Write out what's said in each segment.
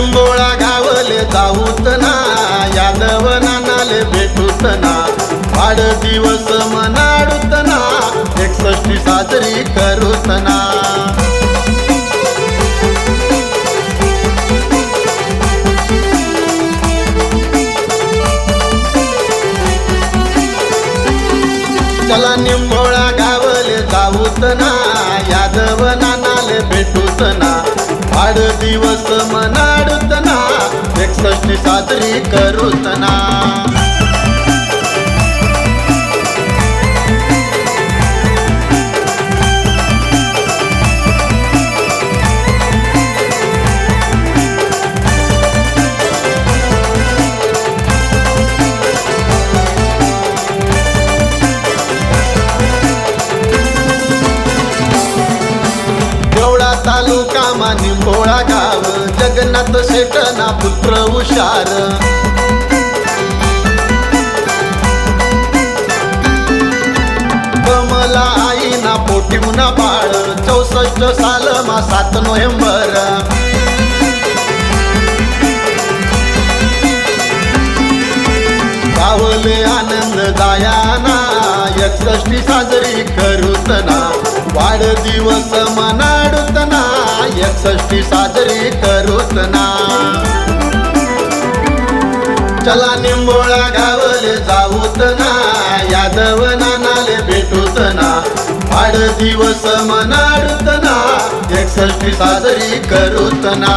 हिंबोळा गावले जाऊत ना. यादव नानाले भेटूत ना. वाढदिवस मनाडूत ना. एकसष्टी साजरी करूत ना. दिवस मनाडतना. एकसष्टी साजरी करूतना. भोळा गाव जगन्नाथ शेटना पुत्र हुशार. कमला आईना पोटी मुना बाळ चौसष्ट साल मा सात नोव्हेंबर. गावले आनंद दायाना एकसष्टी साजरी करूतना. वाढदिवस मना षष्टी साजरी करूत ना. चला निंबोळा गावले जाऊत ना. यादव नानाले भेटूत ना. वाढदिवस मनाडूत ना. एकसष्टी साजरी करूत ना.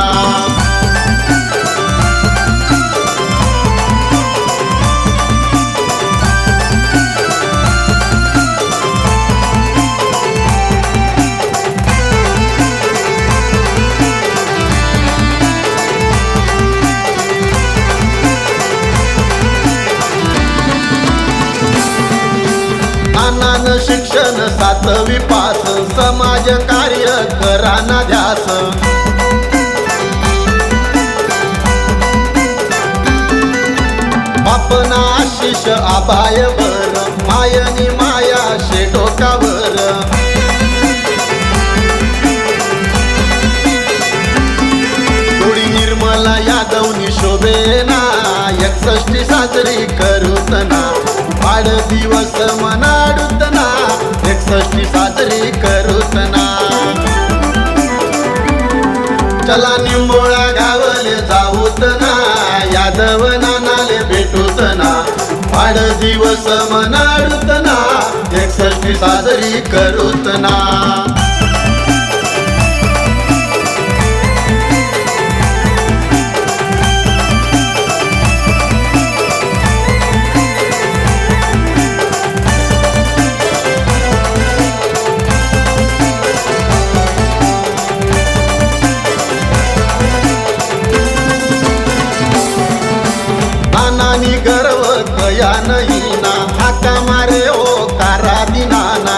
शिक्षण सातवी पास समाज कार्य कराना ध्यास. बापना आशिष आबायवर मायनी माया शेडोकावर थोडी निर्मला यादवनी शोभेना एकसष्टी साजरी करू ना वाढदिवस मनाडूत ना साजरी करूत ना चला निंबोळा गावले जाऊत ना यादव नानाले भेटूत ना वाढदिवस मनाडूत ना एकसष्टी साजरी करूत ना कया नाही ना हाका मारे ओ कारा दिनाना.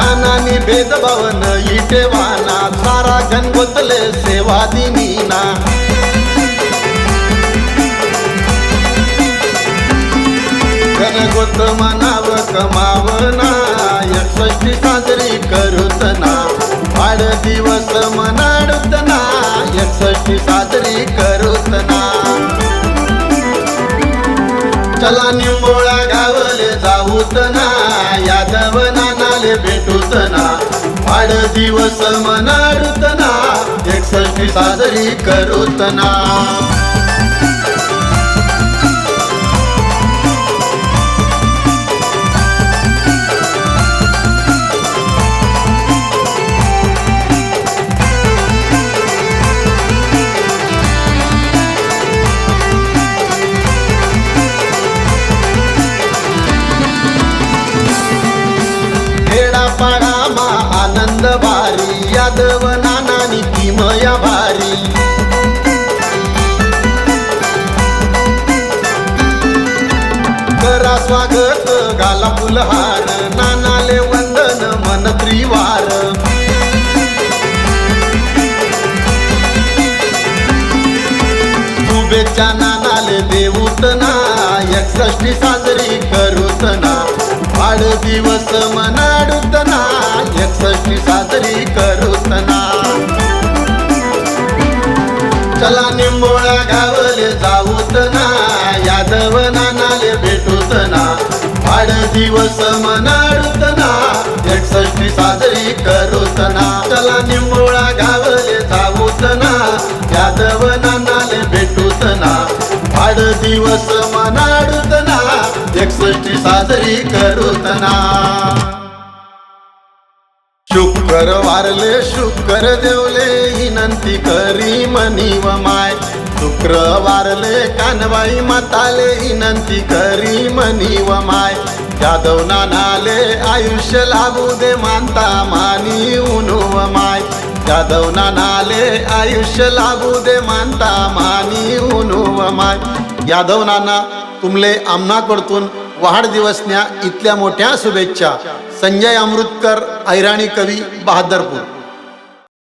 नानानी भेदभाव इटेवाना सारा गणगोतले सेवा दिनीना. गणगोत मनाव कमावना एकसष्टी साजरी करूत ना वाढदिवस मनाडूत चला निंबोळा गावले जाऊत ना यादव नानाले भेटूत ना वाढदिवस मनाडूत ना एकसष्टी साजरी करूत ना आनंद भारी यादव नाना निती मया भारी करा स्वागत गाला फुलहार नानाले वंदन मन त्रिवार. शुभेच्छा नानाले देऊतना एकसष्टी साजरी करूतना. वाढदिवस मनाडूत ना एकसष्टी साजरी करुतना. चला निंबोळा गावले जाऊतना यादव नानाले भेटूतना. वाढ दिवस मनाडूत एकसष्टी साजरी करुतना. चला निंबोळा गावले जाऊतना यादव नानाले भेटूत दिवस मना साजरी करूतना शुक्र वारले शुक्र देवले विनंती करी मनी व माय. शुक्र वारले कानबाई माताले विनंती करी मनी व माय. यादव नानाले आयुष्य लाभू दे मानता मानी उनु व माय. यादव नानाले आयुष्य लाभू दे मानता मानी उनु व माय. यादव नाना तुमले आमनाकडतून वाढदिवसन्या इथल्या मोठ्या शुभेच्छा. संजय अमृतकर ऐराणी कवी बहादरपूर.